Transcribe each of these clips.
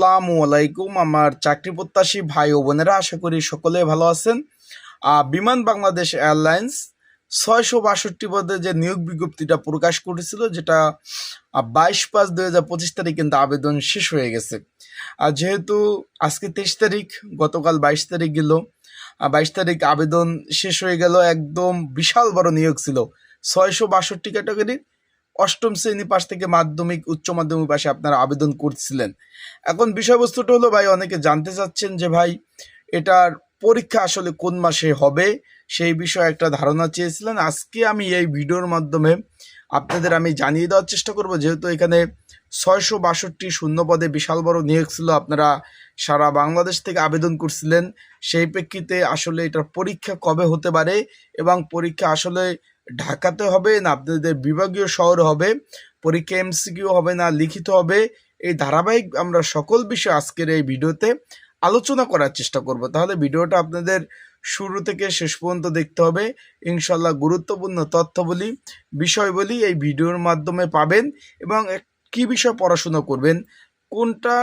আসসালামু আলাইকুম। আমার চাকরি প্রত্যাশী ভাই ও বোনেরা, আশা করি সকলে ভালো আছেন। বিমান বাংলাদেশ এয়ারলাইন্স ছয়শো বাষট্টি পদে যে নিয়োগ বিজ্ঞপ্তিটা প্রকাশ করেছিল, যেটা বাইশ পাঁচ দুই হাজার পঁচিশ তারিখ কিন্তু আবেদন শেষ হয়ে গেছে। আর যেহেতু আজকে তেইশ তারিখ, গতকাল বাইশ তারিখ গেল। বাইশ তারিখ আবেদন শেষ হয়ে গেল। একদম বিশাল বড় নিয়োগ ছিল, ছয়শো বাষট্টি ক্যাটাগরির। অষ্টম শ্রেণি পাশ থেকে মাধ্যমিক, উচ্চ মাধ্যমিক পাশে আপনারা আবেদন করছিলেন। এখন বিষয়বস্তুটা হলো ভাই, অনেকে জানতে চাচ্ছেন যে ভাই, এটার পরীক্ষা আসলে কোন মাসে হবে? সেই বিষয়ে একটা ধারণা চেয়েছিলেন। আজকে আমি এই ভিডিওর মাধ্যমে আপনাদের আমি জানিয়ে দেওয়ার চেষ্টা করব। যেহেতু এখানে ছয়শো বাষট্টি শূন্য পদে বিশাল বড় নিয়োগ ছিল, আপনারা সারা বাংলাদেশ থেকে আবেদন করছিলেন। সেই প্রেক্ষিতে আসলে এটার পরীক্ষা কবে হতে পারে এবং পরীক্ষা আসলে ঢাকাতে হবে না, আপনাদের বিভাগীয় শহর হবে, পরীক্ষা এমসিকিউ হবে না, লিখিত হবে। এই ধারাবাহিক আমরা সকল বিষয় আজকের এই ভিডিওতে আলোচনা করার চেষ্টা করব। তাহলে ভিডিওটা আপনাদের শুরু থেকে শেষ পর্যন্ত দেখতে হবে। ইনশাল্লাহ গুরুত্বপূর্ণ তথ্যবলী, বিষয়বলী এই ভিডিওর মাধ্যমে পাবেন এবং কি বিষয় পড়াশোনা করবেন, কোনটা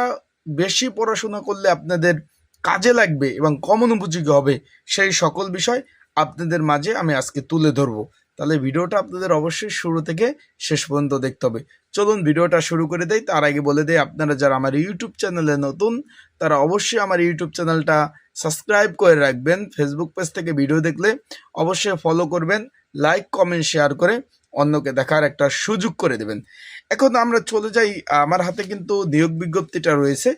বেশি পড়াশোনা করলে আপনাদের কাজে লাগবে এবং কমন উপযোগী হবে, সেই সকল বিষয় আপনাদের মাঝে আমি আজকে তুলে ধরবো। তাহলে ভিডিওটা আপনাদের অবশ্যই শুরু থেকে শেষ পর্যন্ত দেখতে হবে। চলুন ভিডিওটা শুরু করে দেই। তার আগে বলে দেই, আপনারা যারা আমার ইউটিউব চ্যানেলে নতুন, তারা অবশ্যই আমার ইউটিউব চ্যানেলটা সাবস্ক্রাইব করে রাখবেন। ফেসবুক পেজ থেকে ভিডিও দেখলে অবশ্যই ফলো করবেন লাইক কমেন্ট শেয়ার করে অন্যকে দেখার একটা সুযোগ করে দেবেন। এখন আমরা চলে যাই। আমার হাতে কিন্তু নিয়োগ বিজ্ঞপ্তিটা রয়েছে।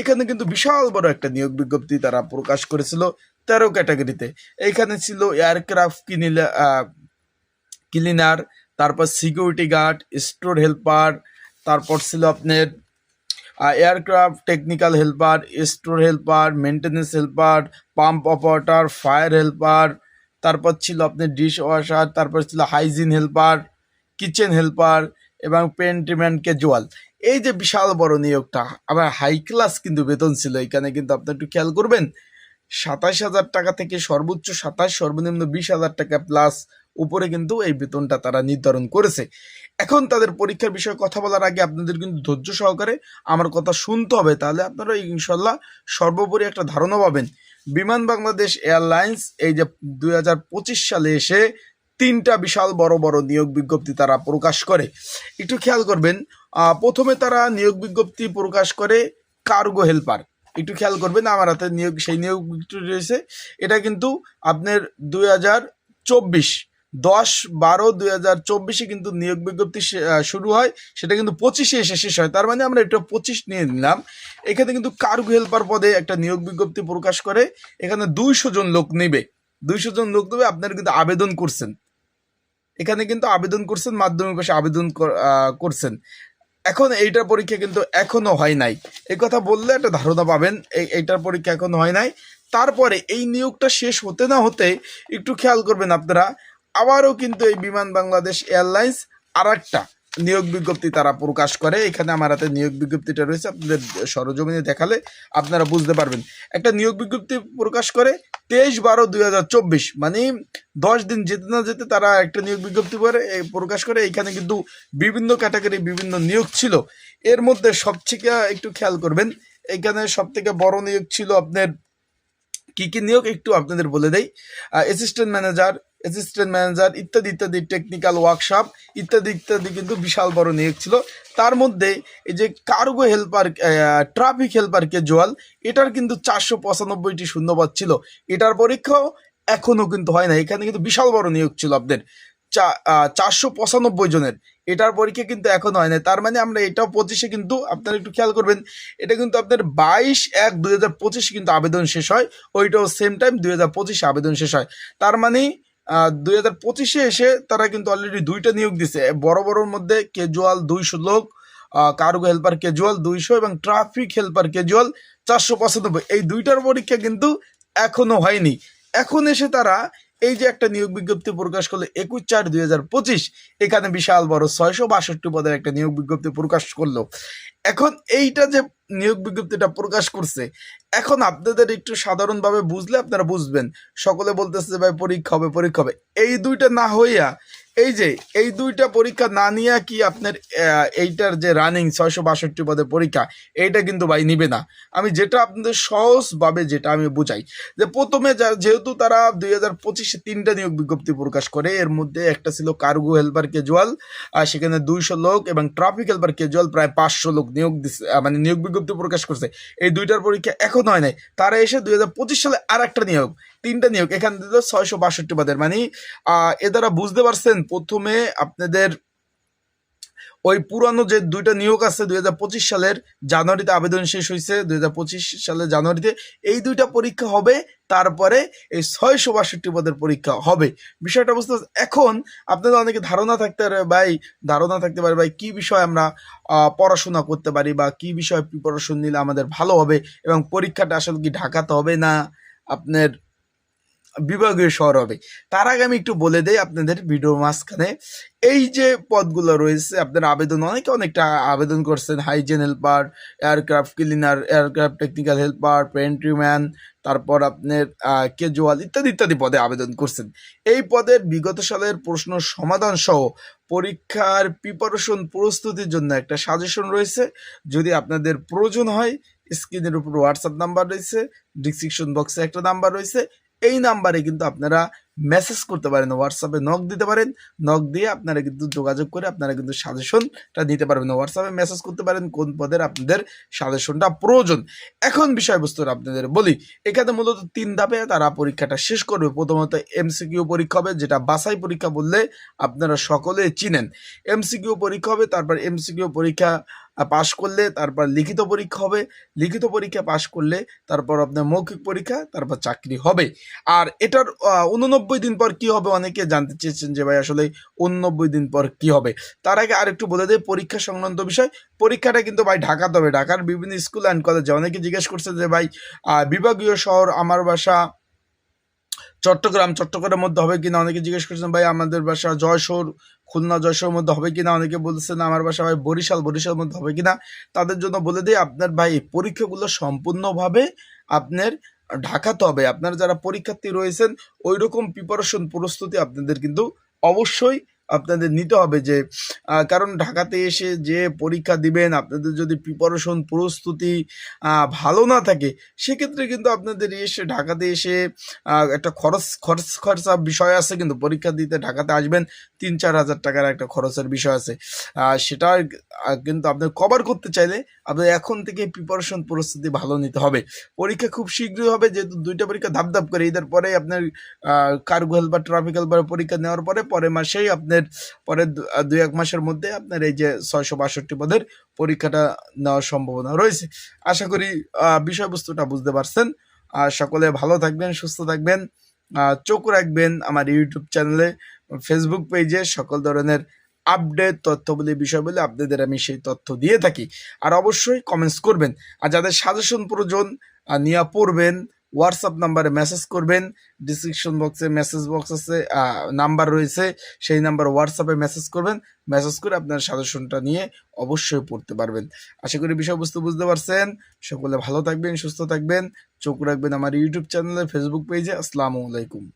এখানে কিন্তু বিশাল বড় একটা নিয়োগ বিজ্ঞপ্তি তারা প্রকাশ করেছিল তেরো ক্যাটাগরিতে। এইখানে ছিল এয়ারক্রাফট কিনিলে ক্লিনার, তারপর সিকিউরিটি গার্ড, স্টোর হেল্পার, তারপর ছিল আপনার aircraft technical helper, store helper maintenance helper, pump operator, fire helper, তারপর ছিল আপনার ডিশ ওয়াশার, তারপর ছিল হাইজিন হেল্পার, কিচেন হেল্পার এবং পেন্টিম্যান ক্যাজুয়াল এই যে বিশাল বড় নিয়োগটা, আবার হাই ক্লাস কিন্তু বেতন ছিল, এখানে কিন্তু আপনি একটু খেয়াল করবেন। সাতাশ হাজার টাকা থেকে সর্বোচ্চ সাতাশ, সর্বনিম্ন বিশ হাজার টাকা প্লাস উপরে কিন্তু এই বেতনটা তারা নির্ধারণ করেছে। এখন তাদের পরীক্ষার বিষয়ে কথা বলার আগে আপনাদের কিন্তু ধৈর্য সহকারে আমার কথা শুনতে হবে, তাহলে আপনারা ইনশাল্লাহ সর্বোপরি একটা ধারণা পাবেন। বিমান বাংলাদেশ এয়ারলাইন্স এই যে দু হাজার পঁচিশ সালে এসে তিনটা বিশাল বড় বড় নিয়োগ বিজ্ঞপ্তি তারা প্রকাশ করে। একটু খেয়াল করবেন প্রথমে তারা নিয়োগ বিজ্ঞপ্তি প্রকাশ করে কার্গো হেল্পার। একটু খেয়াল করবেন, আমার হাতে নিয়োগ, সেই নিয়োগ রয়েছে। এটা কিন্তু আপনার দুই হাজার চব্বিশ দশ বারো দুই হাজার চব্বিশে কিন্তু নিয়োগ বিজ্ঞপ্তি শুরু হয়, সেটা কিন্তু পঁচিশে এসে শেষ হয়। তার মানে আমরা এটা পঁচিশ নিয়ে নিলাম। এখানে কিন্তু কার্গো হেল্পার পদে একটা নিয়োগ বিজ্ঞপ্তি প্রকাশ করে, এখানে দুইশো জন লোক নেবে। দুইশো জন লোক নেবে, আপনারা কিন্তু আবেদন করছেন। এখানে কিন্তু আবেদন করছেন, মাধ্যমিক পাশে আবেদন করছেন। এখন এইটার পরীক্ষা কিন্তু এখনও হয় নাই। এই কথা বললে একটা ধারণা পাবেন এই এইটার পরীক্ষা এখনও হয় নাই। তারপরে এই নিয়োগটা শেষ হতে না হতে একটু খেয়াল করবেন আপনারা আবারও কিন্তু এই বিমান বাংলাদেশ এয়ারলাইন্স আর নিয়োগ বিজ্ঞপ্তি তারা প্রকাশ করে। এখানে আমার হাতে নিয়োগ বিজ্ঞপ্তিটা রয়েছে, আপনাদের সরজমিনে দেখালে আপনারা বুঝতে পারবেন। একটা নিয়োগ বিজ্ঞপ্তি প্রকাশ করে তেইশ বারো দুই হাজার মানে দশ দিন যেতে না যেতে তারা একটা নিয়োগ বিজ্ঞপ্তি করে প্রকাশ করে। এখানে কিন্তু বিভিন্ন ক্যাটাগরি, বিভিন্ন নিয়োগ ছিল। এর মধ্যে সবথেকে একটু খেয়াল করবেন, এখানে সব থেকে বড় নিয়োগ ছিল আপনার কী কী নিয়োগ? একটু আপনাদের বলে দেই। অ্যাসিস্ট্যান্ট ম্যানেজার অ্যাসিস্ট্যান্ট ম্যানেজার ইত্যাদি ইত্যাদি টেকনিক্যাল ওয়ার্কশপ ইত্যাদি ইত্যাদি কিন্তু বিশাল বড় নিয়োগ ছিল। তার মধ্যে এই যে cargo helper traffic helper casual এটার কিন্তু চারশো পঁচানব্বইটি শূন্যপদ ছিল। এটার পরীক্ষাও এখনও কিন্তু হয় না। এখানে কিন্তু বিশাল বড় নিয়োগ ছিল আপনাদের। চারশো পঁচানব্বই জনের। এটার পরীক্ষা কিন্তু এখনও হয় না। তার মানে আমরা এটাও পঁচিশে কিন্তু আপনারা একটু খেয়াল করবেন, এটা কিন্তু আপনার বাইশ এক দুই হাজার কিন্তু আবেদন শেষ হয়। ওইটাও সেম টাইম দুই হাজার পঁচিশে আবেদন শেষ হয়। তার মানে দুই হাজার পঁচিশে এসে তারা কিন্তু অলরেডি দুইটা নিয়োগ দিছে। বড় বড়োর মধ্যে কেজুয়াল দুইশো লোক কার্গো হেল্পার কেজুয়াল দুইশো এবং ট্রাফিক হেল্পার কেজুয়াল চারশো পঁচানব্বই। এই দুইটার পরীক্ষা কিন্তু এখনও হয়নি। এখন এসে তারা এই যে একটা নিয়োগ বিজ্ঞপ্তি প্রকাশ করল একুশ চার দুই এখানে বিশাল বড় ছয়শো বাষট্টি পদের একটা নিয়োগ বিজ্ঞপ্তি প্রকাশ করল। এখন এইটা যে নিয়োগ বিজ্ঞপ্তিটা প্রকাশ করছে, এখন আপনাদের একটু সাধারণভাবে বুঝলে আপনারা বুঝবেন। সকলে বলতেছে যে, ভাই, পরীক্ষা হবে পরীক্ষা হবে। এই দুইটা না হইয়া, এই যে, এই দুইটা পরীক্ষা না নিয়ে কি আপনার এইটার যে রানিং ছয়শো বাষট্টি পদের পরীক্ষা, এইটা কিন্তু ভাই নিবে না। আমি যেটা আপনাদের সহজভাবে যেটা আমি বুঝাই, যে প্রথমে যেহেতু তারা দুই হাজার পঁচিশে তিনটা নিয়োগ বিজ্ঞপ্তি প্রকাশ করে, এর মধ্যে একটা ছিল কার্গো হেল্পার কেজুয়াল আর সেখানে দুইশো লোক এবং ট্রাফিক হেল্পার কেজুয়াল প্রায় পাঁচশো লোক নিয়োগ দিচ্ছে মানে নিয়োগ বিজ্ঞপ্তি প্রকাশ করছে। এই দুইটার পরীক্ষা এখন হয় নাই। তারা এসে দুই হাজার পঁচিশ সালে আর একটা নিয়োগ, তিনটা নিয়োগ, এখান থেকে ছয়শো বাষট্টি পদের মানে এ দ্বারা বুঝতে পারছেন, প্রথমে আপনাদের ওই পুরানো যে দুইটা নিয়োগ আছে দুই হাজার পঁচিশ সালের জানুয়ারিতে আবেদন শেষ হয়েছে, দুই হাজার পঁচিশ সালের জানুয়ারিতে এই দুইটা পরীক্ষা হবে, তারপরে এই ছয়শো বাষট্টি পদের পরীক্ষা হবে। বিষয়টা বুঝতে এখন আপনাদের অনেকে ধারণা থাকতে পারে, ভাই, ধারণা থাকতে পারে, ভাই, কি বিষয় আমরা পড়াশোনা করতে পারি বা কি বিষয়ে প্রিপারেশন নিলে আমাদের ভালো হবে এবং পরীক্ষাটা আসলে কি ঢাকাতে হবে না আপনার বিভাগীয় শহর হবে। তার আগে আমি একটু বলে দেই আপনাদের ভিডিওর মাঝখানে। এই যে পদগুলো রয়েছে, আপনার আবেদন, অনেকে অনেকটা আবেদন করছেন। Hygiene helper aircraft cleaner aircraft technical helper pantryman তারপর আপনার কেজুয়াল ইত্যাদি ইত্যাদি পদে আবেদন করছেন। এই পদের বিগত সালের প্রশ্ন সমাধান সহ পরীক্ষার প্রিপারেশন প্রস্তুতির জন্য একটা সাজেশন রয়েছে। যদি আপনাদের প্রয়োজন হয় স্ক্রিনের উপর হোয়াটসঅ্যাপ নাম্বার রয়েছে ডিসক্রিপশন বক্সে একটা নাম্বার রয়েছে। এই নাম্বারে কিন্তু আপনারা মেসেজ করতে পারেন হোয়াটসঅ্যাপে নক দিতে পারেন নক দিয়ে আপনারা কিন্তু যোগাযোগ করে আপনারা কিন্তু সাজেশনটা দিতে পারবেন। হোয়াটসঅ্যাপে মেসেজ করতে পারেন, কোন পদের আপনাদের সাজেশনটা প্রয়োজন। এখন বিষয়বস্তুটা আপনাদের বলি, এখানে মূলত তিন ধাপে তারা পরীক্ষাটা শেষ করবে। প্রথমত এমসিকিউ পরীক্ষা হবে, যেটা বাছাই পরীক্ষা বললে আপনারা সকলে চিনেন। এমসিকিউ পরীক্ষা হবে, তারপর এমসিকিউ পরীক্ষা পাশ করলে তারপর লিখিত পরীক্ষা হবে। লিখিত পরীক্ষা পাশ করলে তারপর আপনার মৌখিক পরীক্ষা, তারপর চাকরি হবে। আর এটার উননব্বই দিন পর কি হবে অনেকে জানতে চেয়েছেন যে ভাই আসলে উননব্বই দিন পর কি হবে। তার আগে আরেকটু বলে দেয় পরীক্ষা সংক্রান্ত বিষয়। পরীক্ষাটা কিন্তু ভাই ঢাকাতে হবে। ঢাকার বিভিন্ন স্কুল অ্যান্ড কলেজে অনেকে জিজ্ঞেস করছে যে ভাই বিভাগীয় শহর আমার বাসা চট্টগ্রাম, চট্টগ্রামের মধ্যে হবে কিনা? অনেকে জিজ্ঞেস করছেন ভাই, আমাদের বাসা যশোর খুলনা যশোর মধ্যে হবে কিনা, অনেকে বলছেন আমার বাসা ভাই বরিশাল, বরিশালের মধ্যে হবে কিনা, তাদের জন্য বলে দিই, আপনার ভাই, পরীক্ষাগুলো সম্পূর্ণভাবে আপনার ঢাকাতে হবে। আপনার যারা পরীক্ষার্থী রয়েছেন ওই রকম প্রিপারেশন প্রস্তুতি আপনাদের কিন্তু অবশ্যই আপনাদের নিতে হবে যে কারণ ঢাকাতে এসে যে পরীক্ষা দিবেন, আপনাদের যদি প্রিপারেশন প্রস্তুতি ভালো না থাকে, সেক্ষেত্রে কিন্তু আপনাদের এসে ঢাকাতে এসে একটা খরচ খরচ, খরচা বিষয় আছে, কিন্তু পরীক্ষা দিতে ঢাকাতে আসবেন, তিন চার হাজার টাকার একটা খরচের বিষয় আছে। সেটা কিন্তু আপনার কভার করতে চাইলে আপনার এখন থেকে প্রিপারেশন প্রস্তুতি ভালো নিতে হবে। পরীক্ষা খুব শীঘ্রই হবে, যেহেতু দুইটা পরীক্ষা ধাপ ধাপ করে ঈদের পরে আপনার কার্গো হেল্পার ট্রাফিক হেল্পার পরীক্ষা নেওয়ার পরে, পরের মাসেই আপনার দু- আহ, দুই এক মাসের মধ্যে আপনার এই যে ছয়শো বাষট্টি পদের পরীক্ষাটা নেওয়ার সম্ভাবনা রয়েছে। আশা করি বিষয়বস্তুটা বুঝতে পারছেন। আর সকলে ভালো থাকবেন সুস্থ থাকবেন চোখ রাখবেন আমার ইউটিউব চ্যানেলে ফেসবুক পেজে। সকল ধরনের আপডেট তথ্যবলী বিষয়বলী আপনাদের আমি সেই তথ্য দিয়ে থাকি। আর অবশ্যই কমেন্টস করবেন। আর যাদের সাজেশন প্রয়োজন নিয়ে পড়বেন হোয়াটসঅ্যাপ নাম্বারে মেসেজ করবেন ডিসক্রিপশন বক্সে মেসেজ বক্স আছে নাম্বার রয়েছে, সেই নাম্বার হোয়াটসঅ্যাপে মেসেজ করবেন মেসেজ করে আপনার সাজেশনটা নিয়ে অবশ্যই পড়তে পারবেন। আশা করি বিষয়বস্তু বুঝতে পারছেন, সকলে ভালো থাকবেন, সুস্থ থাকবেন, চোখ রাখবেন আমার ইউটিউব চ্যানেলে ফেসবুক পেজে আসসালামু আলাইকুম।